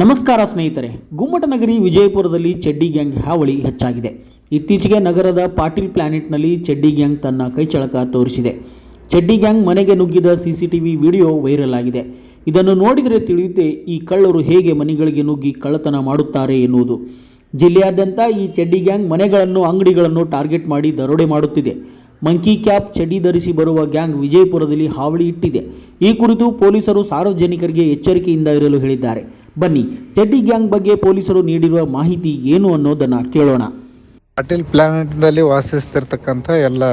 ನಮಸ್ಕಾರ ಸ್ನೇಹಿತರೆ ಗುಮ್ಮಟನಗರಿ ವಿಜಯಪುರದಲ್ಲಿ ಚಡ್ಡಿ ಗ್ಯಾಂಗ್ ಹಾವಳಿ ಹೆಚ್ಚಾಗಿದೆ. ಇತ್ತೀಚೆಗೆ ನಗರದ ಪಾಟೀಲ್ ಪ್ಲಾನೆಟ್ನಲ್ಲಿ ಚಡ್ಡಿ ಗ್ಯಾಂಗ್ ತನ್ನ ಕೈಚಳಕ ತೋರಿಸಿದೆ. ಚಡ್ಡಿ ಗ್ಯಾಂಗ್ ಮನೆಗೆ ನುಗ್ಗಿದ ಸಿಸಿಟಿವಿ ವಿಡಿಯೋ ವೈರಲ್ ಆಗಿದೆ. ಇದನ್ನು ನೋಡಿದರೆ ತಿಳಿಯುತ್ತೆ ಈ ಕಳ್ಳರು ಹೇಗೆ ಮನೆಗಳಿಗೆ ನುಗ್ಗಿ ಕಳ್ಳತನ ಮಾಡುತ್ತಾರೆ ಎನ್ನುವುದು. ಜಿಲ್ಲೆಯಾದ್ಯಂತ ಈ ಚಡ್ಡಿ ಗ್ಯಾಂಗ್ ಮನೆಗಳನ್ನು, ಅಂಗಡಿಗಳನ್ನು ಟಾರ್ಗೆಟ್ ಮಾಡಿ ದರೋಡೆ ಮಾಡುತ್ತಿದೆ. ಮಂಕಿ ಕ್ಯಾಪ್ ಚಡ್ಡಿ ಧರಿಸಿ ಬರುವ ಗ್ಯಾಂಗ್ ವಿಜಯಪುರದಲ್ಲಿ ಹಾವಳಿ ಇಟ್ಟಿದೆ. ಈ ಕುರಿತು ಪೊಲೀಸರು ಸಾರ್ವಜನಿಕರಿಗೆ ಎಚ್ಚರಿಕೆಯಿಂದ ಇರಲು ಹೇಳಿದ್ದಾರೆ. ಬನ್ನಿ ಚಡ್ಡಿ ಗ್ಯಾಂಗ್ ಬಗ್ಗೆ ಪೊಲೀಸರು ನೀಡಿರುವ ಮಾಹಿತಿ ಏನು ಅನ್ನೋದನ್ನು ಕೇಳೋಣ. ಪಟೇಲ್ ಪ್ಲಾನೆಟ್ನಲ್ಲಿ ವಾಸಿಸ್ತಿರ್ತಕ್ಕಂಥ ಎಲ್ಲ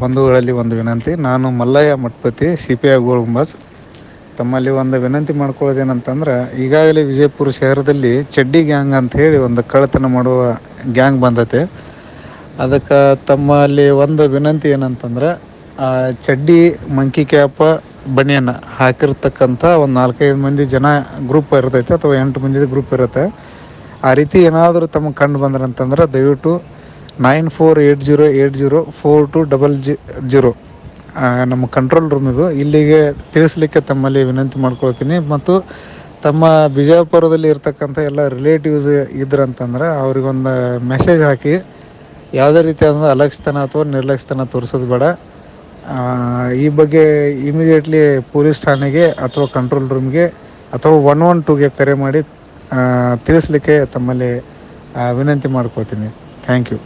ಬಂಧುಗಳಲ್ಲಿ ಒಂದು ವಿನಂತಿ. ನಾನು Mallayya Mathapati C P I ಗೋಳುಂಬಾಸ್ ತಮ್ಮಲ್ಲಿ ಒಂದು ವಿನಂತಿ ಮಾಡ್ಕೊಳ್ಳೋದೇನಂತಂದ್ರೆ, ಈಗಾಗಲೇ ವಿಜಯಪುರ ಶಹರದಲ್ಲಿ ಚಡ್ಡಿ ಗ್ಯಾಂಗ್ ಅಂತ ಹೇಳಿ ಒಂದು ಕಳ್ಳತನ ಮಾಡುವ ಗ್ಯಾಂಗ್ ಬಂದತೆ. ಅದಕ್ಕೆ ತಮ್ಮಲ್ಲಿ ಒಂದು ವಿನಂತಿ ಏನಂತಂದ್ರೆ ಚಡ್ಡಿ ಮಂಕಿ ಕ್ಯಾಪ ಬನಿಯನ್ನ ಹಾಕಿರ್ತಕ್ಕಂಥ ಒಂದು ನಾಲ್ಕೈದು ಮಂದಿ ಜನ ಗ್ರೂಪ್ ಇರ್ತೈತೆ ಅಥವಾ ಎಂಟು ಮಂದಿ ಗ್ರೂಪ್ ಇರುತ್ತೆ. ಆ ರೀತಿ ಏನಾದರೂ ತಮಗೆ ಕಂಡು ಬಂದ್ರಂತಂದ್ರೆ ದಯವಿಟ್ಟು nine four eight zero eight zero four two double G zero. ನಮ್ಮ ಕಂಟ್ರೋಲ್ ರೂಮ್ ಇದು. ಇಲ್ಲಿಗೆ ತಿಳಿಸ್ಲಿಕ್ಕೆ ತಮ್ಮಲ್ಲಿ ವಿನಂತಿ ಮಾಡ್ಕೊಳ್ತೀನಿ. ಮತ್ತು ತಮ್ಮ ಬಿಜಾಪುರದಲ್ಲಿ ಇರ್ತಕ್ಕಂಥ ಎಲ್ಲ ರಿಲೇಟಿವ್ಸ್ ಇದ್ರಂತಂದ್ರೆ ಅವ್ರಿಗೊಂದು ಮೆಸೇಜ್ ಹಾಕಿ, ಯಾವುದೇ ರೀತಿಯಾದ ಅಲಕ್ಷ್ಯತನ ಅಥವಾ ನಿರ್ಲಕ್ಷ್ಯತನ ತೋರಿಸೋದು ಬೇಡ. ಈ ಬಗ್ಗೆ ಇಮಿಡಿಯೇಟ್ಲಿ ಪೊಲೀಸ್ ಠಾಣೆಗೆ ಅಥವಾ ಕಂಟ್ರೋಲ್ ರೂಮ್ಗೆ ಅಥವಾ ಒನ್ ಒನ್ ಟೂಗೆ ಕರೆ ಮಾಡಿ ತಿಳಿಸ್ಲಿಕ್ಕೆ ತಮ್ಮಲ್ಲಿ ವಿನಂತಿ ಮಾಡ್ಕೊಳ್ತೀನಿ. Thank you